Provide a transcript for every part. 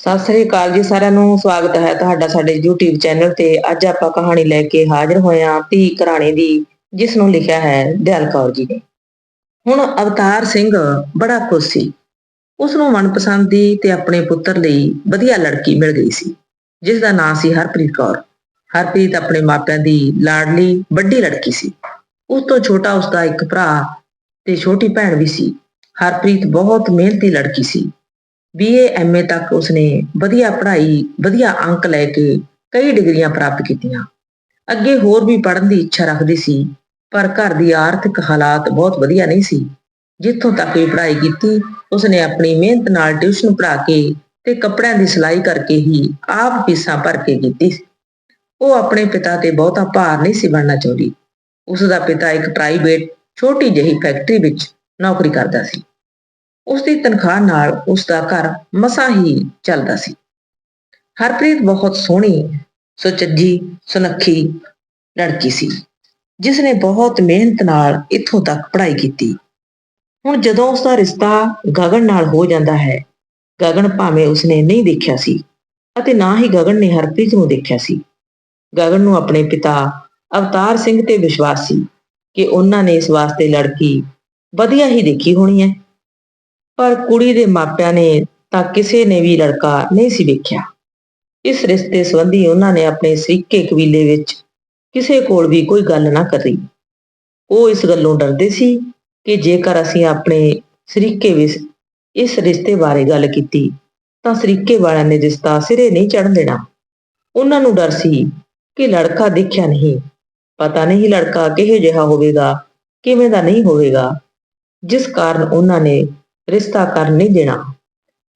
ਸਤਿ ਸ੍ਰੀ ਅਕਾਲ ਜੀ ਸਾਰਿਆਂ ਨੂੰ, ਸਵਾਗਤ ਹੈ ਤੁਹਾਡਾ ਸਾਡੇ YouTube ਚੈਨਲ ਤੇ। ਅੱਜ ਆਪਾਂ ਕਹਾਣੀ ਲੈ ਕੇ ਹਾਜ਼ਰ ਹੋਏ ਹਾਂ ਧੀ ਘਰਾਣੇ ਦੀ, ਜਿਸ ਨੂੰ ਲਿਖਿਆ ਹੈ ਦਿਆਲ ਕੌਰ ਜੀ ਨੇ। ਹੁਣ ਅਵਤਾਰ ਸਿੰਘ ਬੜਾ ਖੁਸ਼ ਸੀ। ਉਸ ਨੂੰ ਮਨਪਸੰਦ ਦੀ ਤੇ ਆਪਣੇ ਪੁੱਤਰ ਲਈ ਵਧੀਆ ਲੜਕੀ ਮਿਲ ਗਈ ਸੀ, ਜਿਸ ਦਾ ਨਾਂ ਸੀ ਹਰਪ੍ਰੀਤ ਕੌਰ। ਹਰਪ੍ਰੀਤ ਆਪਣੇ ਮਾਪਿਆਂ ਦੀ ਲਾਡਲੀ, ਵੱਡੀ ਲੜਕੀ ਸੀ। ਉਸ ਤੋਂ ਛੋਟਾ ਉਸ ਦਾ ਇੱਕ ਭਰਾ ਤੇ ਛੋਟੀ ਭੈਣ ਵੀ ਸੀ। ਹਰਪ੍ਰੀਤ ਬਹੁਤ ਮਿਹਨਤੀ ਲੜਕੀ ਸੀ। ਬੀਏ ਐਮਏ ਤੱਕ ਉਸਨੇ ਵਧੀਆ ਪੜ੍ਹਾਈ, ਵਧੀਆ ਅੰਕ ਲੈ ਕੇ ਕਈ ਡਿਗਰੀਆਂ ਪ੍ਰਾਪਤ ਕੀਤੀਆਂ। ਅੱਗੇ ਹੋਰ ਵੀ ਪੜ੍ਹਨ ਦੀ ਇੱਛਾ ਰੱਖਦੀ ਸੀ, ਪਰ ਘਰ ਦੀ ਆਰਥਿਕ ਹਾਲਾਤ ਬਹੁਤ ਵਧੀਆ ਨਹੀਂ ਸੀ। ਜਿੱਥੋਂ ਤੱਕ ਵੀ ਪੜ੍ਹਾਈ ਕੀਤੀ, ਉਸਨੇ ਆਪਣੀ ਮਿਹਨਤ ਨਾਲ ਟਿਊਸ਼ਨ ਪੜ੍ਹਾ ਕੇ ਤੇ ਕੱਪੜਿਆਂ ਦੀ ਸਿਲਾਈ ਕਰਕੇ ਹੀ ਆਪ ਫੀਸਾਂ ਭਰ ਕੇ ਕੀਤੀ। ਉਹ ਆਪਣੇ ਪਿਤਾ ਤੇ ਬਹੁਤਾ ਭਾਰ ਨਹੀਂ ਸੀ ਬਣਨਾ ਚਾਹੁੰਦੀ। ਉਸ ਦਾ ਪਿਤਾ ਇੱਕ ਪ੍ਰਾਈਵੇਟ ਛੋਟੀ ਜਿਹੀ ਫੈਕਟਰੀ ਵਿੱਚ ਨੌਕਰੀ ਕਰਦਾ ਸੀ। ਉਸ ਦੀ ਤਨਖਾਹ ਨਾਲ ਉਸ ਦਾ ਘਰ ਮਸਾ ਹੀ ਚੱਲਦਾ ਸੀ। ਹਰਪ੍ਰੀਤ ਬਹੁਤ ਸੋਹਣੀ, ਸੁਚੱਜੀ, ਸੁਨੱਖੀ ਲੜਕੀ ਸੀ ਜਿਸ ਨੇ ਬਹੁਤ ਮਿਹਨਤ ਨਾਲ ਇੱਥੋਂ ਤੱਕ ਪੜ੍ਹਾਈ ਕੀਤੀ। ਹੁਣ ਜਦੋਂ ਉਸ ਦਾ ਰਿਸ਼ਤਾ ਗਗਨ ਨਾਲ ਹੋ ਜਾਂਦਾ ਹੈ, ਗਗਨ ਭਾਵੇਂ ਉਸਨੇ ਨਹੀਂ ਦੇਖਿਆ ਸੀ ਅਤੇ ਨਾ ਹੀ ਗਗਨ ਨੇ ਹਰਪ੍ਰੀਤ ਨੂੰ ਦੇਖਿਆ ਸੀ। ਗਗਨ ਨੂੰ ਆਪਣੇ ਪਿਤਾ ਅਵਤਾਰ ਸਿੰਘ ਤੇ ਵਿਸ਼ਵਾਸ ਸੀ ਕਿ ਉਹਨਾਂ ਨੇ ਇਸ ਵਾਸਤੇ ਲੜਕੀ ਵਧੀਆ ਹੀ ਦੇਖੀ ਹੋਣੀ ਹੈ। ਪਰ ਕੁੜੀ ਦੇ ਮਾਪਿਆਂ ਨੇ ਤਾਂ ਕਿਸੇ ਨੇ ਵੀ ਲੜਕਾ ਨਹੀਂ ਸੀ ਵੇਖਿਆ। ਇਸ ਰਿਸ਼ਤੇ ਸੰਬੰਧੀ ਉਹਨਾਂ ਨੇ ਆਪਣੇ ਸਰੀਕੇ ਕਬੀਲੇ ਵਿੱਚ ਕਿਸੇ ਕੋਲ ਵੀ ਕੋਈ ਗੱਲ ਨਾ ਕਰੀ। ਉਹ ਇਸ ਗੱਲੋਂ ਡਰਦੇ ਸੀ ਕਿ ਜੇਕਰ ਅਸੀਂ ਆਪਣੇ ਸਰੀਕੇ ਵਿੱਚ ਇਸ ਰਿਸ਼ਤੇ ਬਾਰੇ ਗੱਲ ਕੀਤੀ, ਤਾਂ ਸਰੀਕੇ ਵਾਲਿਆਂ ਨੇ ਰਿਸ਼ਤਾ ਸਿਰੇ ਨਹੀਂ ਚੜ੍ਹਨ ਦੇਣਾ। ਉਹਨਾਂ ਨੂੰ ਡਰ ਸੀ ਕਿ ਲੜਕਾ ਦੇਖਿਆ ਨਹੀਂ। ਪਤਾ ਨਹੀਂ ਲੜਕਾ ਕਿਹੋ ਜਿਹਾ ਹੋਵੇਗਾ, ਕਿਵੇਂ ਦਾ ਨਹੀਂ ਹੋਵੇਗਾ, ਜਿਸ ਕਾਰਨ ਉਹਨਾਂ ਨੇ ਰਿਸ਼ਤਾ ਕਰਨ ਨਹੀਂ ਦੇਣਾ।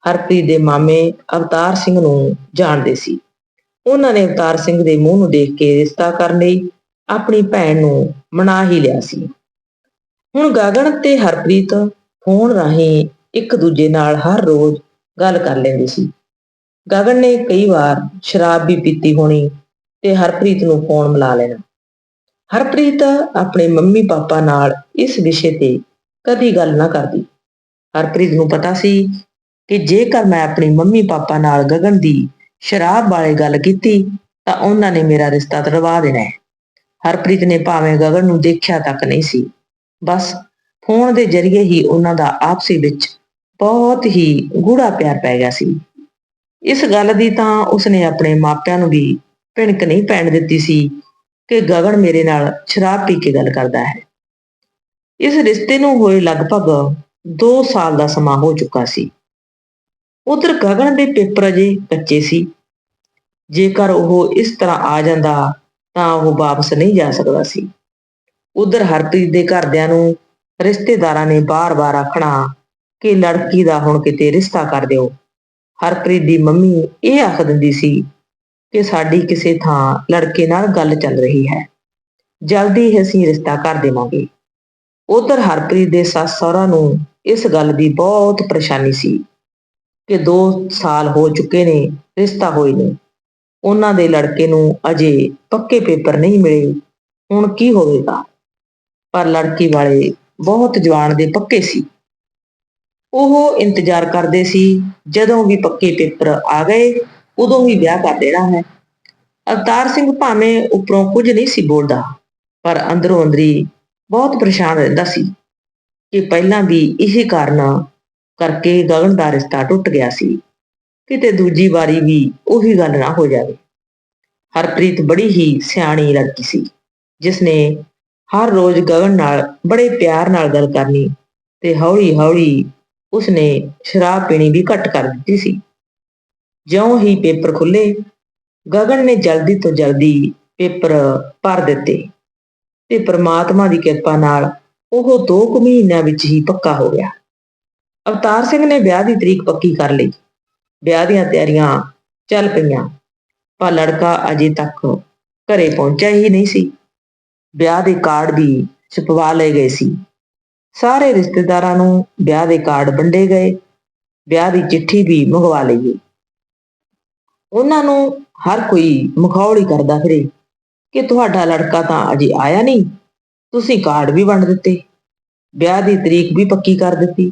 ਹਰਪ੍ਰੀਤ ਦੇ ਮਾਮੇ ਅਵਤਾਰ ਸਿੰਘ ਨੂੰ ਜਾਣਦੇ ਸੀ। ਉਹਨਾਂ ਨੇ ਅਵਤਾਰ ਸਿੰਘ ਦੇ ਮੂੰਹ ਨੂੰ ਦੇਖ ਕੇ ਰਿਸ਼ਤਾ ਕਰਨ ਲਈ ਆਪਣੀ ਭੈਣ ਨੂੰ ਮਨਾ ਹੀ ਲਿਆ ਸੀ। ਹੁਣ ਗਗਨ ਤੇ ਹਰਪ੍ਰੀਤ ਫੋਨ ਰਾਹੀਂ ਇੱਕ ਦੂਜੇ ਨਾਲ ਹਰ ਰੋਜ਼ ਗੱਲ ਕਰ ਲੈਂਦੇ ਸੀ। ਗਗਨ ਨੇ ਕਈ ਵਾਰ ਸ਼ਰਾਬ ਵੀ ਪੀਤੀ ਹੋਣੀ ਤੇ ਹਰਪ੍ਰੀਤ ਨੂੰ ਫੋਨ ਮਿਲਾ ਲੈਣਾ। ਹਰਪ੍ਰੀਤ ਆਪਣੇ ਮੰਮੀ ਪਾਪਾ ਨਾਲ ਇਸ ਵਿਸ਼ੇ ਤੇ ਕਦੀ ਗੱਲ ਨਾ ਕਰਦੀ। ਹਰਪ੍ਰੀਤ ਨੂੰ ਪਤਾ ਸੀ ਕਿ ਜੇਕਰ ਮੈਂ ਆਪਣੀ ਮੰਮੀ ਪਾਪਾ ਨਾਲ ਗਗਨ ਦੀ ਸ਼ਰਾਬ ਬਾਰੇ ਗੱਲ ਕੀਤੀ, ਤਾਂ ਉਹਨਾਂ ਨੇ ਮੇਰਾ ਰਿਸ਼ਤਾ ਤੜਵਾ ਦੇਣਾ ਹੈ। ਹਰਪ੍ਰੀਤ ਨੇ ਭਾਵੇਂ ਗਗਨ ਨੂੰ ਦੇਖਿਆ ਤੱਕ ਨਹੀਂ ਸੀ। ਬਸ ਫੋਨ ਦੇ ਜ਼ਰੀਏ ਹੀ ਉਹਨਾਂ ਦਾ ਆਪਸੀ ਵਿੱਚ ਬਹੁਤ ਹੀ ਗੂੜਾ ਪਿਆਰ ਪੈ ਗਿਆ ਸੀ। ਇਸ ਗੱਲ ਦੀ ਤਾਂ ਉਸਨੇ ਆਪਣੇ ਮਾਪਿਆਂ ਨੂੰ ਵੀ ਭਿਣਕ ਨਹੀਂ ਪੈਣ ਦਿੱਤੀ ਸੀ ਕਿ ਗਗਨ ਮੇਰੇ ਨਾਲ ਸ਼ਰਾਬ ਪੀ ਕੇ ਗੱਲ ਕਰਦਾ ਹੈ। ਇਸ ਰਿਸ਼ਤੇ ਨੂੰ ਹੋਏ ਲਗਭਗ 2 ਸਾਲ ਦਾ ਸਮਾਂ ਹੋ ਚੁੱਕਾ ਸੀ। ਉਧਰ ਗਗਨ ਦੇ ਪੇਪਰ ਅਜੇ ਕੱਚੇ ਸੀ। ਜੇਕਰ ਉਹ ਇਸ ਤਰ੍ਹਾਂ ਆ ਜਾਂਦਾ, ਤਾਂ ਉਹ ਵਾਪਸ ਨਹੀਂ ਜਾ ਸਕਦਾ ਸੀ। ਉਧਰ ਹਰਪ੍ਰੀਤ ਦੇ ਘਰਦਿਆਂ ਨੂੰ ਰਿਸ਼ਤੇਦਾਰਾਂ ਨੇ ਬਾਰ-ਬਾਰ ਆਖਣਾ ਕਿ ਲੜਕੀ ਦਾ ਹੁਣ ਕਿਤੇ ਰਿਸ਼ਤਾ ਕਰ ਦਿਓ। ਹਰਪ੍ਰੀਤ ਦੀ ਮੰਮੀ ਇਹ ਆਖ ਦਿੰਦੀ ਸੀ ਕਿ ਸਾਡੀ ਕਿਸੇ ਥਾਂ ਲੜਕੇ ਨਾਲ ਗੱਲ ਚੱਲ ਰਹੀ ਹੈ। ਜਲਦੀ ਹੀ ਅਸੀਂ ਰਿਸ਼ਤਾ ਕਰ ਦੇਵਾਂਗੇ। ਉਧਰ ਹਰਪ੍ਰੀਤ ਦੇ ਸੱਸ ਸਹੁਰਾ ਨੂੰ ਇਸ ਗੱਲ ਦੀ ਬਹੁਤ ਪਰੇਸ਼ਾਨੀ ਸੀ ਕਿ 2 ਸਾਲ ਹੋ ਚੁੱਕੇ ਨੇ, ਰਿਸ਼ਤਾ ਹੋਏ ਨੇ। ਉਹਨਾਂ ਦੇ ਲੜਕੇ ਨੂੰ ਅਜੇ ਪੱਕੇ ਪੇਪਰ ਨਹੀਂ ਮਿਲੇ। ਹੁਣ ਕੀ ਹੋਵੇਗਾ? ਪਰ ਲੜਕੀ ਵਾਲੇ ਬਹੁਤ ਜਵਾਨ ਦੇ ਪੱਕੇ ਸੀ। ਉਹ ਇੰਤਜ਼ਾਰ ਕਰਦੇ ਸੀ, ਜਦੋਂ ਵੀ ਪੱਕੇ ਪੇਪਰ ਆ ਗਏ, ਉਦੋਂ ਹੀ ਵਿਆਹ ਕਰ ਦੇਣਾ ਹੈ। ਅਵਤਾਰ ਸਿੰਘ ਭਾਵੇਂ ਉਪਰੋਂ ਕੁਝ ਨਹੀਂ ਸੀ ਬੋਲਦਾ, ਪਰ ਅੰਦਰੋਂ ਅੰਦਰੀ ਬਹੁਤ ਪਰੇਸ਼ਾਨ ਰਹਿੰਦਾ ਸੀ ਕਿ ਪਹਿਲਾਂ ਵੀ ਇਸੇ ਕਾਰਨ ਕਰਕੇ ਗਗਨ ਦਾ ਰਿਸ਼ਤਾ ਟੁੱਟ ਗਿਆ ਸੀ। ਕਿਤੇ ਦੂਜੀ ਵਾਰੀ ਵੀ ਉਹੀ ਗੱਲ ਨਾ ਹੋ ਜਾਵੇ। ਹਰਪ੍ਰੀਤ ਬੜੀ ਹੀ ਸਿਆਣੀ ਲੜਕੀ ਸੀ ਜਿਸ ਨੇ ਹਰ ਰੋਜ਼ ਗਗਨ ਨਾਲ ਬੜੇ ਪਿਆਰ ਨਾਲ ਗੱਲ ਕਰਨੀ ਤੇ ਹੌਲੀ-ਹੌਲੀ ਉਸਨੇ ਸ਼ਰਾਬ ਪੀਣੀ ਵੀ ਘੱਟ ਕਰ ਦਿੱਤੀ ਸੀ। ਜਿਉਂ ਹੀ ਪੇਪਰ ਖੁੱਲੇ, ਗਗਨ ਨੇ ਜਲਦੀ ਤੋਂ ਜਲਦੀ ਪੇਪਰ ਭਰ ਦਿੱਤੇ। ਤੇ ਪ੍ਰਮਾਤਮਾ ਦੀ ਕਿਰਪਾ ਨਾਲ ਉਹ 2 ਕੁ ਮਹੀਨਿਆਂ ਵਿੱਚ ਹੀ ਪੱਕਾ ਹੋ ਗਿਆ। ਅਵਤਾਰ ਸਿੰਘ ਨੇ ਵਿਆਹ ਦੀ ਤਰੀਕ ਪੱਕੀ ਕਰ ਲਈ। ਵਿਆਹ ਦੀਆਂ ਤਿਆਰੀਆਂ ਚੱਲ ਪਈਆਂ, ਪਰ ਲੜਕਾ ਅਜੇ ਤੱਕ ਘਰੇ ਪਹੁੰਚਿਆ ਹੀ ਨਹੀਂ ਸੀ। ਵਿਆਹ ਦੇ ਕਾਰਡ ਵੀ ਛਪਵਾ ਲਏ ਗਏ ਸੀ। ਸਾਰੇ ਰਿਸ਼ਤੇਦਾਰਾਂ ਨੂੰ ਵਿਆਹ ਦੇ ਕਾਰਡ ਵੰਡੇ ਗਏ। ਵਿਆਹ ਦੀ ਚਿੱਠੀ ਵੀ ਮੰਗਵਾ ਲਈ ਉਹਨਾਂ ਨੂੰ ਹਰ ਕੋਈ ਮਖੌਲੀ ਕਰਦਾ ਫਿਰੇ। ਕਿ ਤੁਹਾਡਾ ਲੜਕਾ ਤਾਂ ਅਜੇ ਆਇਆ ਨਹੀਂ। ਤੁਸੀਂ ਕਾਰਡ ਵੀ ਵੰਡ ਦਿੱਤੇ। ਵਿਆਹ ਦੀ ਤਰੀਕ ਵੀ ਪੱਕੀ ਕਰ ਦਿੱਤੀ।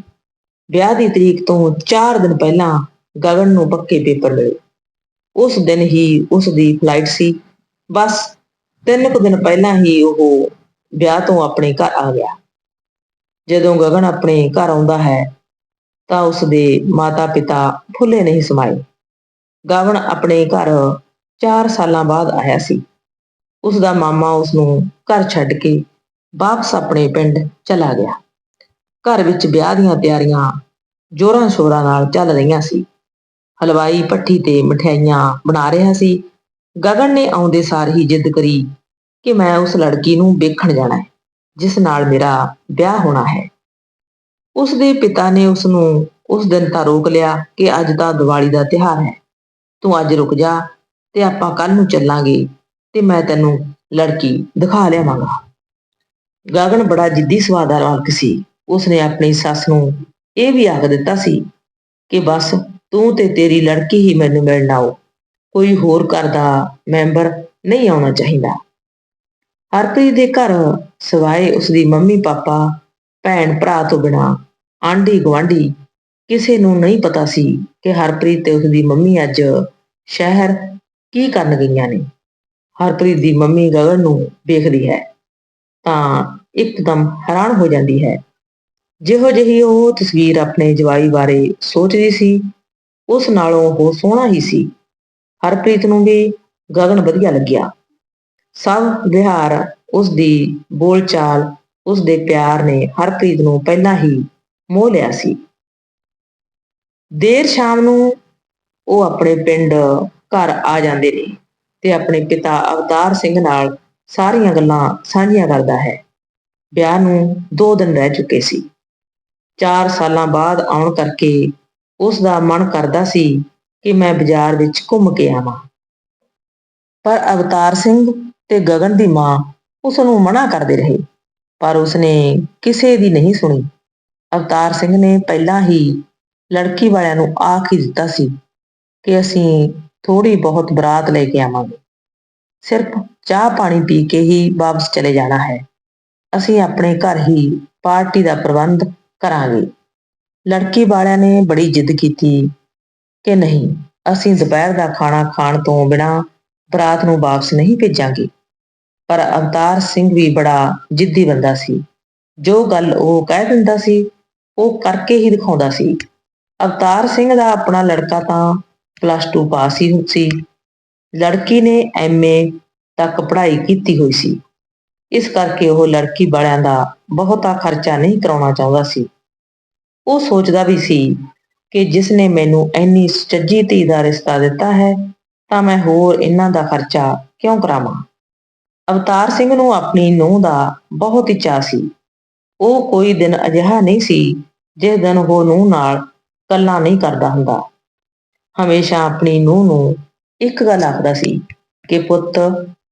ਵਿਆਹ ਦੀ ਤਰੀਕ ਤੋਂ 4 ਦਿਨ ਪਹਿਲਾਂ ਗਗਨ ਨੂੰ ਪੱਕੇ ਪੇਪਰ ਮਿਲੇ। ਉਸ ਦਿਨ ਹੀ ਉਸ ਦੀ ਫਲਾਈਟ ਸੀ। ਬਸ ਤਿੰਨ ਕੁ ਦਿਨ ਪਹਿਲਾਂ ਹੀ ਉਹ ਵਿਆਹ ਤੋਂ ਆਪਣੇ ਘਰ ਆ ਗਿਆ। ਜਦੋਂ ਗਗਨ ਆਪਣੇ ਘਰ ਆਉਂਦਾ ਹੈ, ਤਾਂ ਉਸ ਦੇ ਮਾਤਾ-ਪਿਤਾ ਫੁੱਲੇ ਨਹੀਂ ਸਮਾਏ। ਗਗਨ ਆਪਣੇ ਘਰ 4 ਸਾਲਾਂ ਬਾਅਦ ਆਇਆ ਸੀ। ਉਸ ਦਾ ਮਾਮਾ ਉਸ ਨੂੰ ਘਰ ਛੱਡ ਕੇ ਵਾਪਸ ਆਪਣੇ ਪਿੰਡ ਚਲਾ ਗਿਆ। ਘਰ ਵਿੱਚ ਵਿਆਹ ਦੀਆਂ ਤਿਆਰੀਆਂ ਜੋਰਾਂ ਸ਼ੋਰਾਂ ਨਾਲ ਚੱਲ ਰਹੀਆਂ ਸੀ। ਹਲਵਾਈ ਪੱਠੀ ਤੇ ਮਠਿਆਈਆਂ ਬਣਾ ਰਿਹਾ ਸੀ। ਗਗਨ ਨੇ ਆਉਂਦੇ ਸਾਰ ਹੀ ਜਿੱਦ ਕਰੀ ਕਿ ਮੈਂ ਉਸ ਲੜਕੀ ਨੂੰ ਵੇਖਣ ਜਾਣਾ ਹੈ, ਜਿਸ ਨਾਲ ਮੇਰਾ ਵਿਆਹ ਹੋਣਾ ਹੈ। ਉਸ ਦੇ ਪਿਤਾ ਨੇ ਉਸ ਨੂੰ ਉਸ ਦਿਨ ਤਾਂ ਰੋਕ ਲਿਆ ਕਿ ਅੱਜ ਤਾਂ ਦੀਵਾਲੀ ਦਾ ਤਿਉਹਾਰ ਹੈ। ਤੂੰ ਅੱਜ ਰੁਕ ਜਾ ਤੇ ਆਪਾਂ ਕੱਲ ਨੂੰ ਚੱਲਾਂਗੇ ਤੇ ਮੈਂ ਤੈਨੂੰ ਲੜਕੀ ਦਿਖਾ ਲਿਆਵਾਂਗਾ। ਗਗਨ ਬੜਾ ਜਿੱਦੀ ਸਵਾਦ ਦਾ ਮਾਲਕ ਸੀ। ਉਸਨੇ ਆਪਣੀ ਸੱਸ ਨੂੰ ਇਹ ਵੀ ਆਖ ਦਿੱਤਾ ਸੀ ਕਿ ਬਸ ਤੂੰ ਤੇ ਤੇਰੀ ਲੜਕੀ ਹੀ ਮੈਨੂੰ ਮਿਲਣ ਆਓ। ਕੋਈ ਹੋਰ ਘਰ ਦਾ ਮੈਂਬਰ ਨਹੀਂ ਆਉਣਾ ਚਾਹੀਦਾ। ਹਰਪ੍ਰੀਤ ਦੇ ਘਰ ਸਿਵਾਏ ਉਸਦੀ ਮੰਮੀ, ਪਾਪਾ, ਭੈਣ, ਭਰਾ ਤੋਂ ਬਿਨਾ ਆਂਢੀ ਗੁਆਂਢੀ ਕਿਸੇ ਨੂੰ ਨਹੀਂ ਪਤਾ ਸੀ ਕਿ ਹਰਪ੍ਰੀਤ ਤੇ ਉਸਦੀ ਮੰਮੀ ਅੱਜ ਸ਼ਹਿਰ ਕੀ ਕਰਨ ਗਈਆਂ ਨੇ। ਹਰਪ੍ਰੀਤ ਦੀ ਮੰਮੀ ਗਗਨ ਨੂੰ ਵੇਖਦੀ ਹੈ, ਤਾਂ ਇੱਕਦਮ ਹੈਰਾਨ ਹੋ ਜਾਂਦੀ ਹੈ। ਜਿਹੋ ਜਿਹੀ ਉਹ ਤਸਵੀਰ ਆਪਣੇ ਜਵਾਈ ਬਾਰੇ ਸੋਚਦੀ ਸੀ, ਉਸ ਨਾਲੋਂ ਉਹ ਸੋਹਣਾ ਹੀ ਸੀ। ਹਰਪ੍ਰੀਤ ਨੂੰ ਵੀ ਗਗਨ ਵਧੀਆ ਲੱਗਿਆ। ਸਭ ਵਿਹਾਰ ਉਸ ਦੀ ਬੋਲਚਾਲ, ਉਸ ਦੇ ਪਿਆਰ ਨੇ ਹਰਪ੍ਰੀਤ ਨੂੰ ਪਹਿਲਾਂ ਹੀ ਮੋਹ ਲਿਆ ਸੀ। ਦੇਰ ਸ਼ਾਮ ਨੂੰ ਉਹ ਆਪਣੇ ਪਿੰਡ ਘਰ ਆ ਜਾਂਦੇ ਨੇ। ਤੇ ਆਪਣੇ ਪਿਤਾ ਅਵਤਾਰ ਸਿੰਘ ਨਾਲ ਸਾਰੀਆਂ ਗੱਲਾਂ ਸਾਂਝੀਆਂ ਕਰਦਾ ਹੈ। ਵਿਆਹ ਨੂੰ 2 ਦਿਨ ਰਹਿ ਚੁੱਕੇ ਸੀ। 4 ਸਾਲਾਂ ਬਾਅਦ ਆਉਣ ਕਰਕੇ ਉਸ ਦਾ ਮਨ ਕਰਦਾ ਸੀ ਕਿ ਮੈਂ ਬਾਜ਼ਾਰ ਵਿੱਚ ਘੁੰਮ ਕੇ ਆਵਾਂ। ਪਰ ਅਵਤਾਰ ਸਿੰਘ ਤੇ ਗਗਨ ਦੀ ਮਾਂ ਉਸ ਨੂੰ ਮਨਾ ਕਰਦੇ ਰਹੇ, ਪਰ ਉਸਨੇ ਕਿਸੇ ਦੀ ਨਹੀਂ ਸੁਣੀ। ਅਵਤਾਰ ਸਿੰਘ ਨੇ ਪਹਿਲਾਂ ਹੀ ਲੜਕੀ ਵਾਲਿਆਂ ਨੂੰ ਆਖ ਹੀ ਦਿੱਤਾ ਸੀ ਕਿ ਅਸੀਂ ਥੋੜੀ ਬਹੁਤ ਬਰਾਤ ਲੈ ਕੇ ਆਵਾਂਗੇ। ਸਿਰਫ ਚਾਹ ਪਾਣੀ ਪੀ ਕੇ ਹੀ ਵਾਪਸ ਚਲੇ ਜਾਣਾ ਹੈ। ਅਸੀਂ ਆਪਣੇ ਘਰ ਹੀ ਪਾਰਟੀ ਦਾ ਪ੍ਰਬੰਧ ਕਰਾਂਗੇ। ਲੜਕੀ ਵਾਲਿਆਂ ਨੇ ਬੜੀ ਜਿੱਦ ਕੀਤੀ ਕਿ ਨਹੀਂ, ਅਸੀਂ ਦੁਪਹਿਰ ਦਾ ਖਾਣਾ ਖਾਣ ਤੋਂ ਬਿਨਾ ਬਰਾਤ ਨੂੰ ਵਾਪਸ ਨਹੀਂ ਭੇਜਾਂਗੇ। ਪਰ ਅਵਤਾਰ ਸਿੰਘ ਵੀ ਬੜਾ ਜਿੱਦੀ ਬੰਦਾ ਸੀ। ਜੋ ਗੱਲ ਉਹ ਕਹਿ ਦਿੰਦਾ ਸੀ, ਉਹ ਕਰਕੇ ਹੀ ਦਿਖਾਉਂਦਾ ਸੀ। ਅਵਤਾਰ ਸਿੰਘ ਦਾ ਆਪਣਾ ਲੜਕਾ ਤਾਂ ਪਲੱਸ 2 ਪਾਸ ਹੀ ਸੀ। ਲੜਕੀ ਨੇ ਐਮਏ ਤੱਕ ਪੜ੍ਹਾਈ ਕੀਤੀ ਹੋਈ ਸੀ। ਇਸ ਕਰਕੇ ਉਹ ਲੜਕੀ ਵਾਲਿਆਂ ਦਾ ਬਹੁਤਾ ਖਰਚਾ ਨਹੀਂ ਕਰਾਉਣਾ ਚਾਹੁੰਦਾ ਸੀ। ਉਹ ਸੋਚਦਾ ਵੀ ਸੀ ਕਿ ਜਿਸ ਨੇ ਮੈਨੂੰ ਇੰਨੀ ਸੁਚੱਜੀ ਧੀ ਦਾ ਰਿਸ਼ਤਾ ਦਿੱਤਾ ਹੈ, ਤਾਂ ਮੈਂ ਹੋਰ ਇਹਨਾਂ ਦਾ ਖਰਚਾ ਕਿਉਂ ਕਰਾਵਾਂ? ਅਵਤਾਰ ਸਿੰਘ ਨੂੰ ਆਪਣੀ ਨੂੰਹ ਦਾ ਬਹੁਤ ਹੀ ਚਾਅ ਸੀ। ਉਹ ਕੋਈ ਦਿਨ ਅਜਿਹਾ ਨਹੀਂ ਸੀ ਜਿਸ ਦਿਨ ਉਹ ਨੂੰਹ ਨਾਲ ਗੱਲਾਂ ਨਹੀਂ ਕਰਦਾ ਹੁੰਦਾ। ਹਮੇਸ਼ਾ ਆਪਣੀ ਨੂੰਹ ਨੂੰ ਇੱਕ ਗੱਲ ਆਖਦਾ ਸੀ ਕਿ ਪੁੱਤ,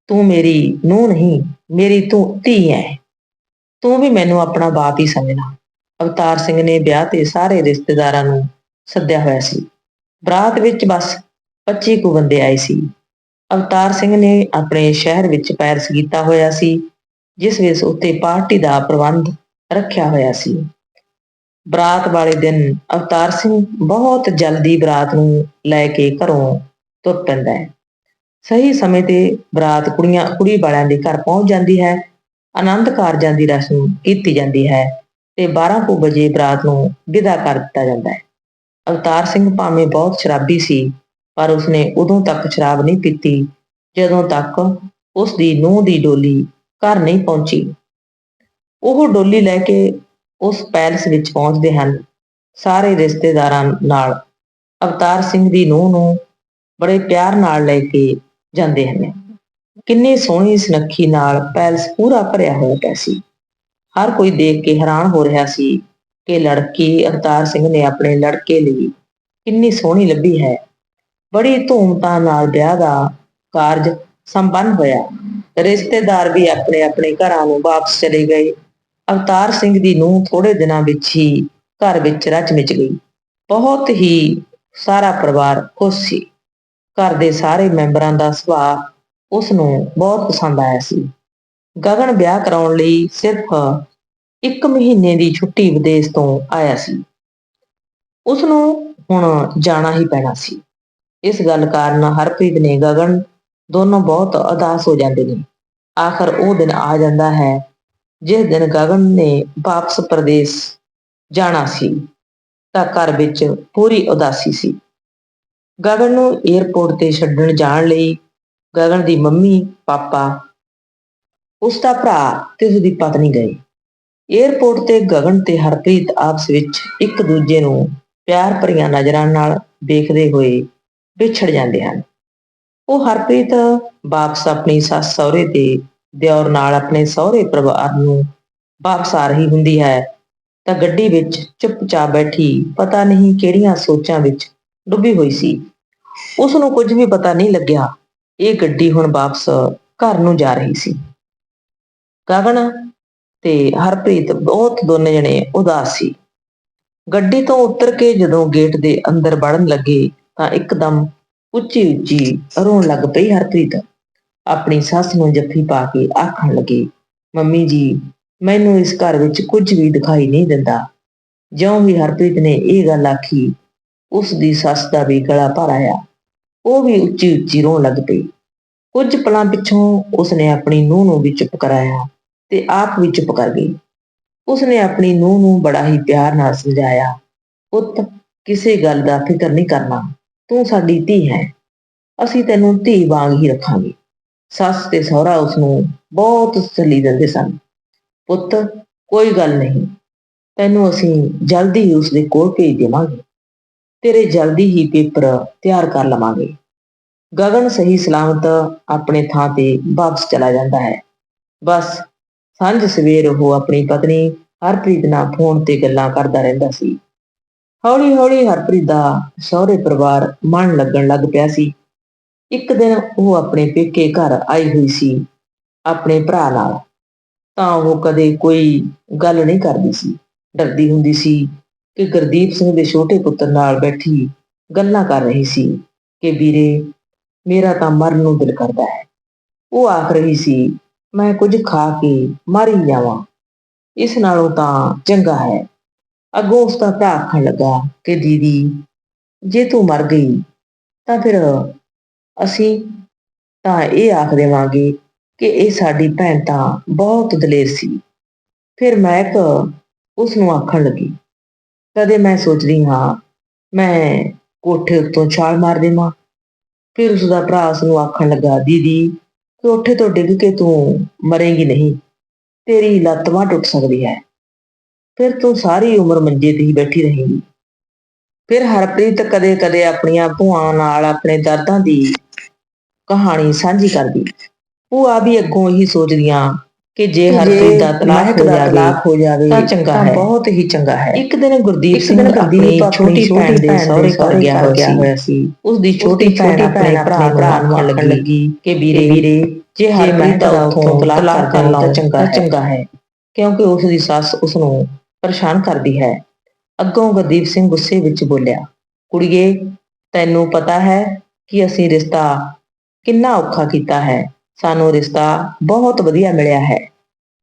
ਤੂੰ ਮੇਰੀ ਨੂੰਹ ਨਹੀਂ, ਮੇਰੀ ਤੂੰ ਧੀ ਹੈ ਤੂੰ ਵੀ ਮੈਨੂੰ ਆਪਣਾ ਬਾਪ ਹੀ ਸਮਝਣਾ। ਅਵਤਾਰ ਸਿੰਘ ਨੇ ਵਿਆਹ ਤੇ ਸਾਰੇ ਰਿਸ਼ਤੇਦਾਰਾਂ ਨੂੰ ਸੱਦਿਆ ਹੋਇਆ ਸੀ। ਬਰਾਤ ਵਿੱਚ ਬਸ 25 ਕੁ ਬੰਦੇ ਆਏ ਸੀ। ਅਵਤਾਰ ਸਿੰਘ ਨੇ ਆਪਣੇ ਸ਼ਹਿਰ ਵਿੱਚ ਪੈਰਸ ਕੀਤਾ ਹੋਇਆ ਸੀ, ਜਿਸ ਵਿੱਚ ਉੱਤੇ ਪਾਰਟੀ ਦਾ ਪ੍ਰਬੰਧ ਰੱਖਿਆ ਹੋਇਆ ਸੀ। ਬਰਾਤ ਵਾਲੇ ਦਿਨ ਅਵਤਾਰ ਸਿੰਘ ਬਹੁਤ ਜਲਦੀ ਬਰਾਤ ਨੂੰ ਲੈ ਕੇ ਘਰੋਂ ਤੁਰ ਪੈਂਦਾ ਹੈ। ਸਹੀ ਸਮੇਂ ਤੇ ਬਰਾਤ ਕੁੜੀਆਂ, ਕੁੜੀ ਵਾਲਿਆਂ ਦੇ ਘਰ ਪਹੁੰਚ ਜਾਂਦੀ ਹੈ, ਆਨੰਦ ਕਾਰਜਾਂ ਦੀ ਰਸਮ ਕੀਤੀ ਜਾਂਦੀ ਹੈ ਤੇ 12 ਕੁ ਵਜੇ ਬਰਾਤ ਨੂੰ ਵਿਦਾ ਕਰ ਦਿੱਤਾ ਜਾਂਦਾ ਹੈ। ਅਵਤਾਰ ਸਿੰਘ ਭਾਵੇਂ ਬਹੁਤ ਸ਼ਰਾਬੀ ਸੀ, ਪਰ ਉਸਨੇ ਉਦੋਂ ਤੱਕ ਸ਼ਰਾਬ ਨਹੀਂ ਪੀਤੀ ਜਦੋਂ ਤੱਕ ਉਸ ਦੀ ਨੂੰਹ ਦੀ ਡੋਲੀ ਘਰ ਨਹੀਂ ਪਹੁੰਚੀ। ਉਹ ਡੋਲੀ ਲੈ ਕੇ ਉਸ ਪੈਲਸ ਵਿੱਚ ਪਹੁੰਚਦੇ ਹਨ। ਸਾਰੇ ਰਿਸ਼ਤੇਦਾਰਾਂ ਨਾਲ ਅਵਤਾਰ ਸਿੰਘ ਦੀ ਨੂੰਹ ਨੂੰ ਬੜੇ ਪਿਆਰ ਨਾਲ ਲੈ ਕੇ ਜਾਂਦੇ ਹਨ। ਕਿੰਨੀ ਸੋਹਣੀ ਸੁਨੱਖੀ ਨਾਲ ਪੈਲਸ ਪੂਰਾ ਭਰਿਆ ਹੋਇਆ ਪਿਆ ਸੀ। ਹਰ ਕੋਈ ਦੇਖ ਕੇ ਹੈਰਾਨ ਹੋ ਰਿਹਾ ਸੀ ਕਿ ਲੜਕੀ ਅਵਤਾਰ ਸਿੰਘ ਨੇ ਆਪਣੇ ਲੜਕੇ ਲਈ ਕਿੰਨੀ ਸੋਹਣੀ ਲੱਭੀ ਹੈ। ਬੜੀ ਧੂਮਧਾਮ ਨਾਲ ਵਿਆਹ ਦਾ ਕਾਰਜ ਸੰਪੰਨ ਹੋਇਆ। ਰਿਸ਼ਤੇਦਾਰ ਵੀ ਆਪਣੇ ਆਪਣੇ ਘਰਾਂ ਨੂੰ ਵਾਪਸ ਚਲੇ ਗਏ। ਅਵਤਾਰ ਸਿੰਘ ਦੀ ਨੂੰਹ ਥੋੜੇ ਦਿਨਾਂ ਵਿੱਚ ਹੀ ਘਰ ਵਿੱਚ ਰਚ ਮਿਚ ਗਈ। ਬਹੁਤ ਹੀ ਸਾਰਾ ਪਰਿਵਾਰ ਖੁਸ਼ ਸੀ। ਘਰ ਦੇ ਸਾਰੇ ਮੈਂਬਰਾਂ ਦਾ ਸੁਭਾਅ ਉਸ ਨੂੰ ਬਹੁਤ ਪਸੰਦ ਆਇਆ ਸੀ। ਗਗਨ ਵਿਆਹ ਕਰਾਉਣ ਲਈ ਸਿਰਫ ਇੱਕ ਮਹੀਨੇ ਦੀ ਛੁੱਟੀ ਵਿਦੇਸ਼ ਤੋਂ ਆਇਆ ਸੀ। ਉਸ ਨੂੰ ਹੁਣ ਜਾਣਾ ਹੀ ਪੈਣਾ ਸੀ। ਇਸ ਗੱਲ ਕਾਰਨ ਹਰਪ੍ਰੀਤ ਨੇ ਗਗਨ ਦੋਨੋਂ ਬਹੁਤ ਉਦਾਸ ਹੋ ਜਾਂਦੇ ਨੇ। ਆਖਰ ਉਹ ਦਿਨ ਆ ਜਾਂਦਾ ਹੈ ਜਿਸ ਦਿਨ ਗਗਨ ਨੇ ਵਾਪਸ ਪ੍ਰਦੇਸ਼ ਜਾਣਾ ਸੀ, ਤਾਂ ਘਰ ਵਿੱਚ ਪੂਰੀ ਉਦਾਸੀ ਸੀ। ਗਗਨ ਨੂੰ 에ਅਰਪੋਰਟ ਤੇ ਛੱਡਣ ਜਾਣ ਲਈ ਗਗਨ ਦੀ ਮੰਮੀ, ਪਾਪਾ, ਉਸ ਦਾ ਭਰਾ ਤੇ ਉਸ ਦੀ ਪਤਨੀ ਗਏ। 에ਅਰਪੋਰਟ ਤੇ ਗਗਨ ਤੇ ਹਰਪ੍ਰੀਤ ਆਪਸ ਵਿੱਚ ਇੱਕ ਦੂਜੇ ਨੂੰ ਪਿਆਰ ਭਰੀਆਂ ਨਜ਼ਰਾਂ ਨਾਲ ਦੇਖਦੇ ਹੋਏ ਵਿਛੜ ਜਾਂਦੇ ਹਨ। ਉਹ ਹਰਪ੍ਰੀਤ ਵਾਪਸ ਆਪਣੀ ਸੱਸ ਸਹੁਰੇ ਤੇ ਦਿਓਰ ਨਾਲ ਆਪਣੇ ਸਹੁਰੇ ਪਰਿਵਾਰ ਨੂੰ ਵਾਪਸ ਆ ਰਹੀ ਹੁੰਦੀ ਹੈ। ਤਾਂ ਗੱਡੀ ਵਿੱਚ ਚੁੱਪਚਾਪ ਬੈਠੀ ਪਤਾ ਨਹੀਂ ਕਿਹੜੀਆਂ ਸੋਚਾਂ ਵਿੱਚ ਡੁੱਬੀ ਹੋਈ ਸੀ। ਉਸ ਨੂੰ ਕੁਝ ਵੀ ਪਤਾ ਨਹੀਂ ਲੱਗਿਆ। ਇਹ ਗੱਡੀ ਹੁਣ ਵਾਪਸ ਘਰ ਨੂੰ ਜਾ ਰਹੀ ਸੀ। ਗਗਨ ਤੇ ਹਰਪ੍ਰੀਤ ਬਹੁਤ ਦੋਨੇ ਜਣੇ ਉਦਾਸ ਸੀ। ਗੱਡੀ ਤੋਂ ਉਤਰ ਕੇ ਜਦੋਂ ਗੇਟ ਦੇ ਅੰਦਰ ਵੜਨ ਲੱਗੇ ਤਾਂ ਇੱਕਦਮ ਉੱਚੀ ਉੱਚੀ ਰੋਣ ਲੱਗ ਪਈ ਹਰਪ੍ਰੀਤ। ਆਪਣੀ ਸੱਸ ਨੂੰ ਜੱਫੀ ਪਾ ਕੇ ਆਖਣ ਲੱਗੀ, ਮੰਮੀ ਜੀ, ਮੈਨੂੰ ਇਸ ਘਰ ਵਿੱਚ ਕੁਝ ਵੀ ਦਿਖਾਈ ਨਹੀਂ ਦਿੰਦਾ। ਜਿਉਂ ਹੀ ਹਰਪ੍ਰੀਤ ਨੇ ਇਹ ਗੱਲ ਆਖੀ, ਉਸ ਦੀ ਸੱਸ ਦਾ ਵੀ ਗਲਾ ਭਰ ਆਇਆ। ਉਹ ਵੀ ਉੱਚੀ ਉੱਚੀ ਰੋਣ ਲੱਗ ਪਈ। ਕੁਝ ਪਲਾਂ ਪਿੱਛੋਂ ਉਸਨੇ ਆਪਣੀ ਨੂੰਹ ਨੂੰ ਵੀ ਚੁੱਪ ਕਰਾਇਆ ਤੇ ਆਪ ਵੀ ਚੁੱਪ ਕਰ ਗਈ। ਉਸਨੇ ਆਪਣੀ ਨੂੰਹ ਨੂੰ ਬੜਾ ਹੀ ਪਿਆਰ ਨਾਲ ਸਮਝਾਇਆ, ਪੁੱਤ, ਕਿਸੇ ਗੱਲ ਦਾ ਫਿਕਰ ਨਹੀਂ ਕਰਨਾ। ਤੂੰ ਸਾਡੀ ਧੀ ਹੈ। ਅਸੀਂ ਤੈਨੂੰ ਧੀ ਵਾਂਗ ਹੀ ਰੱਖਾਂਗੇ। ਸੱਸ ਤੇ ਸਹੁਰਾ ਉਸ ਨੂੰ ਬਹੁਤ ਤਸੱਲੀ ਦਿੰਦੇ ਸਨ। ਪੁੱਤ, ਕੋਈ ਗੱਲ ਨਹੀਂ। ਤੈਨੂੰ ਅਸੀਂ ਜਲਦੀ ਹੀ ਉਸ ਦੇ ਕੋਲ ਭੇਜ ਦੇਵਾਂਗੇ। ਤੇਰੇ ਜਲਦੀ ਹੀ ਪੇਪਰ ਤਿਆਰ ਕਰ ਲਵਾਂਗੇ। ਗਗਨ ਸਹੀ ਸਲਾਮਤ ਆਪਣੇ ਥਾਂ ਤੇ ਵਾਪਸ ਚਲਾ ਜਾਂਦਾ ਹੈ। ਬਸ, ਸਾਂਝ ਸਵੇਰ ਉਹ ਆਪਣੀ ਪਤਨੀ ਹਰਪ੍ਰੀਤ ਨਾਲ ਫੋਨ ਤੇ ਗੱਲਾਂ ਕਰਦਾ ਰਹਿੰਦਾ ਸੀ। ਹੌਲੀ ਹੌਲੀ ਹਰਪ੍ਰੀਤ ਦਾ ਸਹੁਰੇ ਪਰਿਵਾਰ ਮਨ ਲੱਗਣ ਲੱਗ ਪਿਆ ਸੀ। ਇੱਕ ਦਿਨ ਉਹ ਆਪਣੇ ਪੇਕੇ ਘਰ ਆਈ ਹੋਈ ਸੀ, ਆਪਣੇ ਭਰਾ ਨਾਲ। ਤਾਂ ਉਹ ਕਦੇ ਕੋਈ ਗੱਲ ਨਹੀਂ ਕਰਦੀ ਸੀ। ਡਰਦੀ ਹੁੰਦੀ ਸੀ ਕਿ ਗੁਰਦੀਪ ਸਿੰਘ ਦੇ ਛੋਟੇ ਪੁੱਤਰ ਨਾਲ ਬੈਠੀ ਗੱਲਾਂ ਕਰ ਰਹੀ ਸੀ ਕਿ ਵੀਰੇ, ਮੇਰਾ ਤਾਂ ਮਰਨ ਨੂੰ ਦਿਲ ਕਰਦਾ ਹੈ। ਉਹ ਆਖ ਰਹੀ ਸੀ, ਮੈਂ ਕੁਝ ਖਾ ਕੇ ਮਰ ਹੀ ਜਾਵਾਂ। ਇਸ ਨਾਲੋਂ ਤਾਂ ਚੰਗਾ ਹੈ। ਅੱਗੋਂ ਉਸ ਦਾ ਭਰਾ ਆਖਣ ਲੱਗਾ ਕਿ ਦੀਦੀ, ਜੇ ਤੂੰ ਮਰ ਗਈ, ਤਾਂ ਫਿਰ ਅਸੀਂ ਤਾਂ ਇਹ ਆਖ ਦੇਵਾਂਗੇ ਕਿ ਇਹ ਸਾਡੀ ਭੈਣ ਤਾਂ ਬਹੁਤ ਦਲੇਰ ਸੀ। ਫਿਰ ਮੈਂ ਇੱਕ ਉਸ ਨੂੰ ਆਖਣ ਲੱਗੀ, ਕਦੇ ਮੈਂ ਸੋਚਦੀ ਹਾਂ, ਮੈਂ ਕੋਠੇ ਉੱਤੋਂ ਛਾਲ ਮਾਰ ਦੇਵਾਂ। ਫਿਰ ਉਸ ਦਾ ਭਰਾ ਉਸ ਨੂੰ ਆਖਣ ਲੱਗਾ, ਦੀਦੀ, ਕੋਠੇ ਤੋਂ ਡਿੱਗ ਕੇ ਤੂੰ ਮਰੇਂਗੀ ਨਹੀਂ, ਤੇਰੀ ਲੱਤ ਬਾਂਹ ਟੁੱਟ ਸਕਦੀ ਹੈ। ਫਿਰ ਤੂੰ ਸਾਰੀ ਉਮਰ ਮੰਜੇ ਤੇ ਹੀ ਬੈਠੀ ਰਹੇਂਗੀ। ਫਿਰ ਹਰਪ੍ਰੀਤ ਕਦੇ-ਕਦੇ ਆਪਣੀਆਂ ਭੂਆਂ ਨਾਲ ਆਪਣੇ ਦਰਦਾਂ ਦੀ ਕਹਾਣੀ ਸਾਂਝੀ ਕਰਦੀ। ਭੂਆ ਵੀ ਅੱਗੋਂ ਇਹੀ ਸੋਚਦੀਆਂ ਕਿ ਜੇ ਹਰਪ੍ਰੀਤ ਦਾ ਤਲਾਕ ਹੋ ਜਾਵੇ ਤਾਂ ਚੰਗਾ ਹੈ। ਬਹੁਤ ਹੀ ਚੰਗਾ ਹੈ। ਇੱਕ ਦਿਨ ਗੁਰਦੀਪ ਸਿੰਘ ਆਪਣੀ ਛੋਟੀ ਭੈਣ ਦੇ ਸਹੁਰੇ ਘਰ ਗਿਆ ਹੋਇਆ ਸੀ। ਉਸ ਦੀ ਛੋਟੀ ਭੈਣ ਆਪਣੇ ਭਰਾ ਭਰਾ ਨੂੰ ਆਖਣ ਲੱਗੀ ਕਿ ਵੀਰੇ ਵੀਰੇ ਜੇ ਹਰਪ੍ਰੀਤ ਦਾ ਉਥੋਂ ਤਲਾਕ ਕਰ ਲਾਂ ਤਾਂ ਚੰਗਾ ਹੈ ਕਿਉਂਕਿ ਉਸ ਦੀ ਸੱਸ ਉਸ ਨੂੰ ਪਰੇਸ਼ਾਨ ਕਰਦੀ ਹੈ। ਅੱਗੋਂ ਗੁਰਦੀਪ ਸਿੰਘ ਗੁੱਸੇ ਵਿੱਚ ਬੋਲਿਆ ਕੁੜੀਏ ਤੈਨੂੰ ਪਤਾ ਹੈ ਕਿ ਅਸੀਂ ਰਿਸ਼ਤਾ ਕਿੰਨਾ ਔਖਾ ਕੀਤਾ ਹੈ। ਸਾਨੂੰ ਰਿਸ਼ਤਾ ਬਹੁਤ ਵਧੀਆ ਮਿਲਿਆ ਹੈ।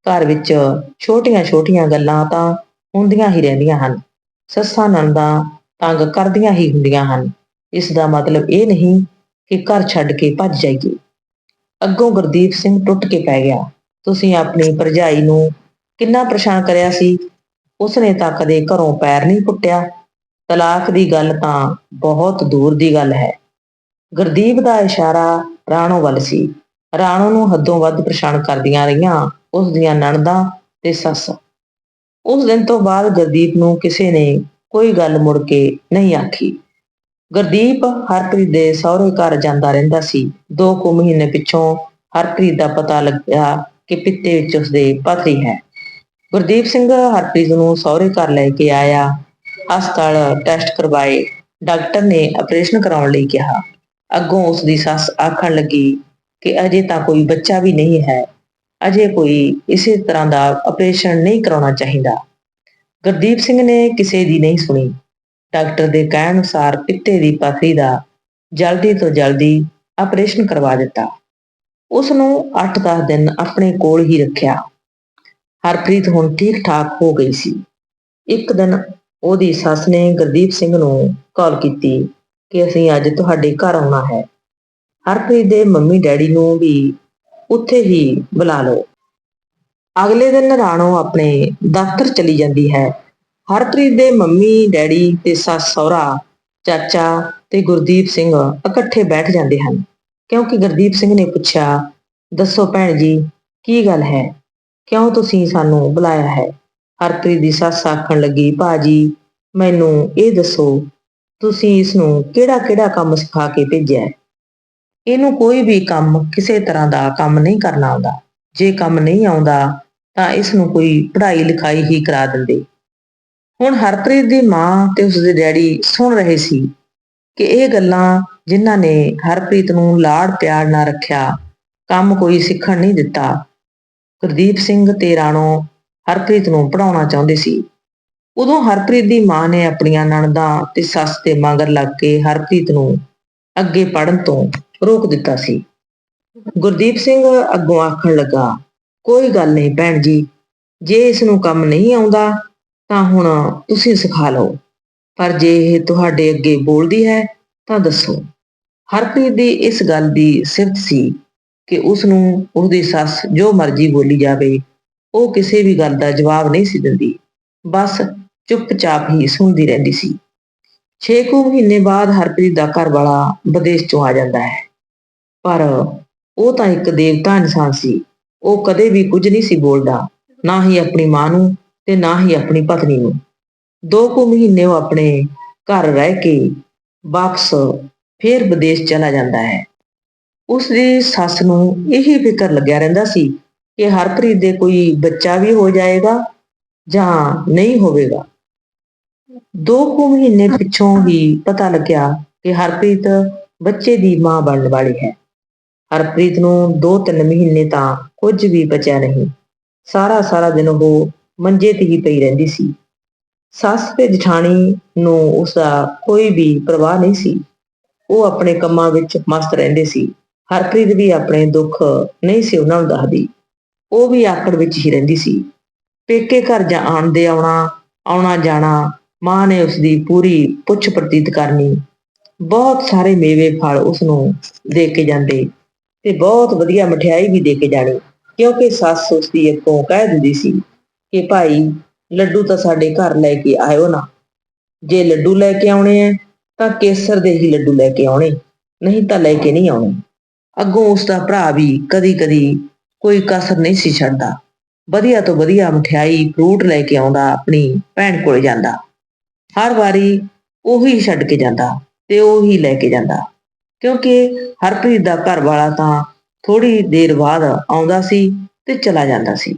ਘਰ ਵਿੱਚ ਛੋਟੀਆਂ-ਛੋਟੀਆਂ ਗੱਲਾਂ ਤਾਂ ਹੁੰਦੀਆਂ ਹੀ ਰਹਿੰਦੀਆਂ ਹਨ। ਸੱਸਾਂ ਨੰਦਾਂ ਤੰਗ ਕਰਦੀਆਂ ਹੀ ਹੁੰਦੀਆਂ ਹਨ। ਇਸ ਦਾ ਮਤਲਬ ਇਹ ਨਹੀਂ ਕਿ ਘਰ ਛੱਡ ਕੇ ਭੱਜ ਜਾਈਏ। ਅੱਗੋਂ ਗੁਰਦੀਪ ਸਿੰਘ ਟੁੱਟ ਕੇ ਪੈ ਗਿਆ। ਤੁਸੀਂ ਆਪਣੀ ਭਰਜਾਈ ਨੂੰ ਕਿੰਨਾ ਪਰੇਸ਼ਾਨ ਕਰਿਆ ਸੀ? ਉਸਨੇ ਤਾਂ ਕਦੇ ਘਰੋਂ ਪੈਰ ਨਹੀਂ ਪੁੱਟਿਆ। ਤਲਾਕ ਦੀ ਗੱਲ ਤਾਂ ਬਹੁਤ ਦੂਰ ਦੀ ਗੱਲ ਹੈ। ਗੁਰਦੀਪ ਦਾ ਇਸ਼ਾਰਾ ਰਾਣੋ ਵੱਲ ਸੀ। ਰਾਣੋ ਨੂੰ ਹੱਦੋਂ ਵੱਧ ਪਰੇਸ਼ਾਨ ਕਰਦੀਆਂ ਰਹੀਆਂ ਉਸ ਦੀਆਂ ਨਣਦਾਂ ਤੇ ਸੱਸ। ਉਸ ਦਿਨ ਤੋਂ ਬਾਅਦ ਗੁਰਦੀਪ ਨੂੰ ਕਿਸੇ ਨੇ ਕੋਈ ਗੱਲ ਮੁੜ ਕੇ ਨਹੀਂ ਆਖੀ। ਗੁਰਦੀਪ ਹਰਪ੍ਰੀਤ ਦੇ ਸਹੁਰੇ ਘਰ ਜਾਂਦਾ ਰਹਿੰਦਾ ਸੀ। ਦੋ ਕੁ ਮਹੀਨੇ ਪਿੱਛੋਂ ਹਰਪ੍ਰੀਤ ਦਾ ਪਤਾ ਲੱਗਿਆ ਕਿ ਪਿੱਤੇ ਵਿੱਚ ਉਸਦੇ ਪਥਰੀ ਹੈ। ਗੁਰਦੀਪ ਸਿੰਘ ਹਰਪ੍ਰੀਤ ਨੂੰ ਸਹੁਰੇ ਘਰ ਲੈ ਕੇ ਆਇਆ। ਹਸਪਤਾਲ ਟੈਸਟ ਕਰਵਾਏ। ਡਾਕਟਰ ਨੇ ਆਪਰੇਸ਼ਨ ਕਰਾਉਣ ਲਈ ਕਿਹਾ। ਅੱਗੋਂ ਉਸ ਦੀ ਸੱਸ ਆਖਣ ਲੱਗੀ ਕਿ ਅਜੇ ਤਾਂ ਕੋਈ ਬੱਚਾ ਵੀ ਨਹੀਂ ਹੈ। ਅਜੇ ਕੋਈ ਇਸੇ ਤਰ੍ਹਾਂ ਦਾ ਆਪਰੇਸ਼ਨ ਨਹੀਂ ਕਰਾਉਣਾ ਚਾਹੀਦਾ। ਗੁਰਦੀਪ ਸਿੰਘ ਨੇ ਕਿਸੇ ਦੀ ਨਹੀਂ ਸੁਣੀ। ਡਾਕਟਰ ਦੇ ਕਹਿਣ ਅਨੁਸਾਰ ਪਿੱਤੇ ਦੀ ਪਥਰੀ ਦਾ ਜਲਦੀ ਤੋਂ ਜਲਦੀ ਆਪਰੇਸ਼ਨ ਕਰਵਾ ਦਿੱਤਾ। ਉਸ ਨੂੰ 8-10 ਦਿਨ ਆਪਣੇ ਕੋਲ ਹੀ ਰੱਖਿਆ। ਹਰਪ੍ਰੀਤ ਹੁਣ ਠੀਕ ਠਾਕ ਹੋ ਗਈ ਸੀ। ਇੱਕ ਦਿਨ ਉਹਦੀ ਸੱਸ ਨੇ ਗੁਰਦੀਪ ਸਿੰਘ ਨੂੰ ਕਾਲ ਕੀਤੀ। ਕਿ ਅਸੀਂ ਅੱਜ ਤੁਹਾਡੇ ਘਰ ਆਉਣਾ ਹੈ। ਹਰਪ੍ਰੀਤ ਦੇ ਮੰਮੀ ਡੈਡੀ ਨੂੰ ਵੀ ਉੱਥੇ ਹੀ ਬੁਲਾ ਲਓ। ਅਗਲੇ ਦਿਨ ਰਾਣੋ ਆਪਣੇ ਦਫ਼ਤਰ ਚਲੀ ਜਾਂਦੀ ਹੈ। ਹਰਪ੍ਰੀਤ ਦੇ ਮੰਮੀ ਡੈਡੀ ਤੇ ਸੱਸ, ਸਹੁਰਾ, ਚਾਚਾ ਤੇ ਗੁਰਦੀਪ ਸਿੰਘ ਇਕੱਠੇ ਬੈਠ ਜਾਂਦੇ ਹਨ। ਕਿਉਂਕਿ ਗੁਰਦੀਪ ਸਿੰਘ ਨੇ ਪੁੱਛਿਆ, ਦੱਸੋ ਭੈਣ ਜੀ, ਕੀ ਗੱਲ ਹੈ? ਕਿਉਂ ਤੁਸੀਂ ਸਾਨੂੰ ਬੁਲਾਇਆ ਹੈ? ਹਰਪ੍ਰੀਤ ਦੀ ਸੱਸ ਆਖਣ ਲੱਗੀ ਭਾਜੀ ਮੈਨੂੰ ਇਹ ਦੱਸੋ ਤੁਸੀਂ ਇਸ ਨੂੰ ਕਿਹੜਾ ਕਿਹੜਾ ਕੰਮ ਸਿਖਾ ਕੇ ਭੇਜਿਆ ਹੈ? ਇਹਨੂੰ ਕੋਈ ਵੀ ਕੰਮ ਕਿਸੇ ਤਰ੍ਹਾਂ ਦਾ ਕੰਮ ਨਹੀਂ ਕਰਨਾ ਆਉਂਦਾ। ਜੇ ਕੰਮ ਨਹੀਂ ਆਉਂਦਾ, ਤਾਂ ਇਸ ਨੂੰ ਕੋਈ ਪੜ੍ਹਾਈ ਲਿਖਾਈ ਹੀ ਕਰਾ ਦਿੰਦੇ। ਹੁਣ ਹਰਪ੍ਰੀਤ ਦੀ ਮਾਂ ਤੇ ਉਸਦੇ ਡੈਡੀ ਸੁਣ ਰਹੇ ਸੀ ਕਿ ਇਹ ਗੱਲਾਂ ਜਿਨ੍ਹਾਂ ਨੇ ਹਰਪ੍ਰੀਤ ਨੂੰ ਲਾੜ ਪਿਆਰ ਨਾਲ ਰੱਖਿਆ, ਕੰਮ ਕੋਈ ਸਿੱਖਣ ਨਹੀਂ ਦਿੱਤਾ। ਗੁਰਦੀਪ ਸਿੰਘ ਤੇ ਰਾਣੋ ਹਰਪ੍ਰੀਤ ਨੂੰ ਪੜਾਉਣਾ ਚਾਹੁੰਦੇ ਸੀ। ਉਦੋਂ ਹਰਪ੍ਰੀਤ ਦੀ ਮਾਂ ਨੇ ਆਪਣੀਆਂ ਨਣਦਾਂ ਤੇ ਸੱਸ ਦੇ ਮਗਰ ਲੱਗ ਕੇ ਹਰਪ੍ਰੀਤ ਨੂੰ ਅੱਗੇ ਪੜਨ ਤੋਂ ਰੋਕ ਦਿੱਤਾ ਸੀ। ਗੁਰਦੀਪ ਸਿੰਘ ਅੱਗੋਂ ਆਖਣ ਲੱਗਾ, ਕੋਈ ਗੱਲ ਨਹੀਂ ਭੈਣ ਜੀ, ਜੇ ਇਸ ਨੂੰ ਕੰਮ ਨਹੀਂ ਆਉਂਦਾ, ਤਾਂ ਹੁਣ ਤੁਸੀਂ ਸਿਖਾ ਲਓ। ਪਰ ਜੇ ਇਹ ਤੁਹਾਡੇ ਅੱਗੇ ਬੋਲਦੀ ਹੈ, ਤਾਂ ਦੱਸੋ। ਹਰਪ੍ਰੀਤ ਦੀ ਇਸ ਗੱਲ ਦੀ ਸਿਫਤ ਸੀ ਕਿ ਉਸ ਨੂੰ ਉਹਦੀ ਸੱਸ ਜੋ ਮਰਜ਼ੀ ਬੋਲੀ ਜਾਵੇ, ਉਹ ਕਿਸੇ ਵੀ ਗੱਲ ਦਾ ਜਵਾਬ ਨਹੀਂ ਸੀ ਦਿੰਦੀ। ਬਸ ਚੁੱਪਚਾਪ ਹੀ ਸੁਣਦੀ ਰਹਿੰਦੀ ਸੀ। 6 ਕੁ ਮਹੀਨੇ ਬਾਅਦ ਹਰਪ੍ਰੀਤ ਦਾ ਘਰ ਵਾਲਾ ਵਿਦੇਸ਼ ਚੋਂ ਆ ਜਾਂਦਾ ਹੈ। ਪਰ ਉਹ ਤਾਂ ਇੱਕ ਦੇਵਤਾ ਇਨਸਾਨ ਸੀ। ਉਹ ਕਦੇ ਵੀ ਕੁਝ ਨਹੀਂ ਸੀ ਬੋਲਦਾ, ਨਾ ਹੀ ਆਪਣੀ ਮਾਂ ਨੂੰ ਤੇ ਨਾ ਹੀ ਆਪਣੀ ਪਤਨੀ ਨੂੰ। ਦੋ ਕੁ ਮਹੀਨੇ ਉਹ ਆਪਣੇ ਘਰ ਰਹਿ ਕੇ ਵਾਪਸ ਫੇਰ ਵਿਦੇਸ਼ ਚਲਾ ਜਾਂਦਾ ਹੈ। ਉਸ ਦੀ ਸੱਸ ਨੂੰ ਇਹੀ ਫਿਕਰ ਲੱਗਿਆ ਰਹਿੰਦਾ ਸੀ ਕਿ ਹਰਪ੍ਰੀਤ ਦੇ ਕੋਈ ਬੱਚਾ ਵੀ ਹੋ ਜਾਏਗਾ ਜਾਂ ਨਹੀਂ ਹੋਵੇਗਾ। ਦੋ ਕੁ ਮਹੀਨੇ ਪਿੱਛੋਂ ਹੀ ਪਤਾ ਲੱਗਿਆ ਕਿ ਹਰਪ੍ਰੀਤ ਬੱਚੇ ਦੀ ਮਾਂ ਬਣਨ ਵਾਲੀ ਹੈ। ਹਰਪ੍ਰੀਤ ਨੂੰ 2-3 ਮਹੀਨੇ ਤਾਂ ਕੁਝ ਵੀ ਬਚਿਆ ਨਹੀਂ। ਸਾਰਾ ਸਾਰਾ ਦਿਨ ਉਹ ਮੰਜੇ ਤੇ ਹੀ ਪਈ ਰਹਿੰਦੀ ਸੀ। ਸੱਸ ਤੇ ਜਠਾਣੀ ਨੂੰ ਉਸ ਦਾ ਕੋਈ ਵੀ ਪਰਵਾਹ ਨਹੀਂ ਸੀ। ਉਹ ਆਪਣੇ ਕੰਮਾਂ ਵਿੱਚ ਮਸਤ ਰਹਿੰਦੇ ਸੀ। ਹਰਪ੍ਰੀਤ ਵੀ ਆਪਣੇ ਦੁੱਖ ਨਹੀਂ ਸੀ ਉਹਨਾਂ ਨੂੰ ਦੱਸਦੀ। ਉਹ ਵੀ ਆਕੜ ਵਿੱਚ ਹੀ ਰਹਿੰਦੀ ਸੀ। ਪੇਕੇ ਘਰ ਜਾਂ ਆਉਣ ਦੇ ਆਉਣਾ ਆਉਣਾ ਜਾਣਾ ਮਾਂ ਨੇ ਉਸ ਦੀ ਪੂਰੀ ਪੁੱਛ ਪ੍ਰਤੀਤ ਕਰਨੀ। ਬਹੁਤ ਸਾਰੇ ਮੇਵੇ ਫਲ ਉਸ ਨੂੰ ਦੇ ਕੇ ਜਾਂਦੇ ਤੇ ਬਹੁਤ ਵਧੀਆ ਮਠਿਆਈ ਵੀ ਦੇ ਕੇ ਜਾਣੀ, ਕਿਉਂਕਿ ਸੱਸ ਉਸ ਦੀ ਅੱਗੋਂ ਕਹਿ ਦਿੰਦੀ ਸੀ ਕਿ ਭਾਈ, ਲੱਡੂ ਤਾਂ ਸਾਡੇ ਘਰ ਲੈ ਕੇ ਆਇਓ ਨਾ। ਜੇ ਲੱਡੂ ਲੈ ਕੇ ਆਉਣੇ ਐ, ਤਾਂ ਕੇਸਰ ਦੇ ਹੀ ਲੱਡੂ ਲੈ ਕੇ ਆਉਣੇ, ਨਹੀਂ ਤਾਂ ਲੈ ਕੇ ਨਹੀਂ ਆਉਣੇ। ਅੱਗੋਂ ਉਸ ਦਾ ਭਰਾ ਵੀ ਕਦੀ-ਕਦੀ ਕੋਈ ਕਸਰ ਨਹੀਂ ਸੀ ਛੱਡਦਾ। ਵਧੀਆ ਤੋਂ ਵਧੀਆ ਮਠਿਆਈ, ਫਰੂਟ ਲੈ ਕੇ ਆਉਂਦਾ, ਆਪਣੀ ਭੈਣ ਕੋਲ ਜਾਂਦਾ। ਹਰ ਵਾਰੀ ਉਹੀ ਛੱਡ ਕੇ ਜਾਂਦਾ ਤੇ ਉਹੀ ਲੈ ਕੇ ਜਾਂਦਾ। ਕਿਉਂਕਿ ਹਰਪ੍ਰੀਤ ਦਾ ਘਰ ਵਾਲਾ ਤਾਂ ਥੋੜੀ ਦੇਰ ਬਾਅਦ ਆਉਂਦਾ ਸੀ ਤੇ ਚਲਾ ਜਾਂਦਾ ਸੀ।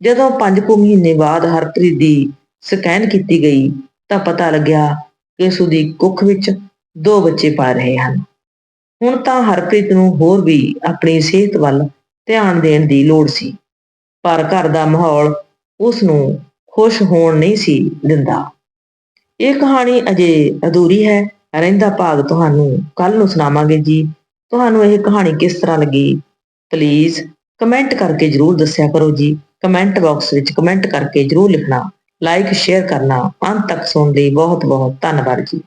ਜਦੋਂ 5 ਕੁ ਮਹੀਨੇ ਬਾਅਦ ਹਰਪ੍ਰੀਤ ਦੀ ਸਕੈਨ ਕੀਤੀ ਗਈ ਤਾਂ ਪਤਾ ਲੱਗਿਆ ਕਿ ਉਸ ਦੀ ਕੁੱਖ ਵਿੱਚ ਦੋ ਬੱਚੇ ਪਾ ਰਹੇ ਹਨ। ਹੁਣ ਤਾਂ ਹਰਪ੍ਰੀਤ ਨੂੰ ਹੋਰ ਵੀ ਆਪਣੀ ਸਿਹਤ ਵੱਲ ਧਿਆਨ ਦੇਣ ਦੀ ਲੋੜ ਸੀ, ਪਰ ਘਰ ਦਾ ਮਾਹੌਲ ਉਸ ਨੂੰ ਖੁਸ਼ ਹੋਣ ਨਹੀਂ ਸੀ ਦਿੰਦਾ। ਇਹ ਕਹਾਣੀ ਅਜੇ ਅਧੂਰੀ ਹੈ। ਰਹਿੰਦਾ ਭਾਗ ਤੁਹਾਨੂੰ ਕੱਲ ਨੂੰ ਸੁਣਾਵਾਂਗੇ ਜੀ। ਤੁਹਾਨੂੰ ਇਹ ਕਹਾਣੀ ਕਿਸ ਤਰ੍ਹਾਂ ਲੱਗੀ? ਪਲੀਜ਼ ਕਮੈਂਟ ਕਰਕੇ ਜਰੂਰ ਦੱਸਿਆ ਕਰੋ ਜੀ। ਕਮੈਂਟ ਬਾਕਸ ਵਿੱਚ ਕਮੈਂਟ ਕਰਕੇ ਜਰੂਰ ਲਿਖਣਾ। ਲਾਈਕ ਸ਼ੇਅਰ ਕਰਨਾ। ਅੰਤ ਤੱਕ ਸੁਣਨ ਲਈ ਬਹੁਤ ਬਹੁਤ ਧੰਨਵਾਦ ਜੀ।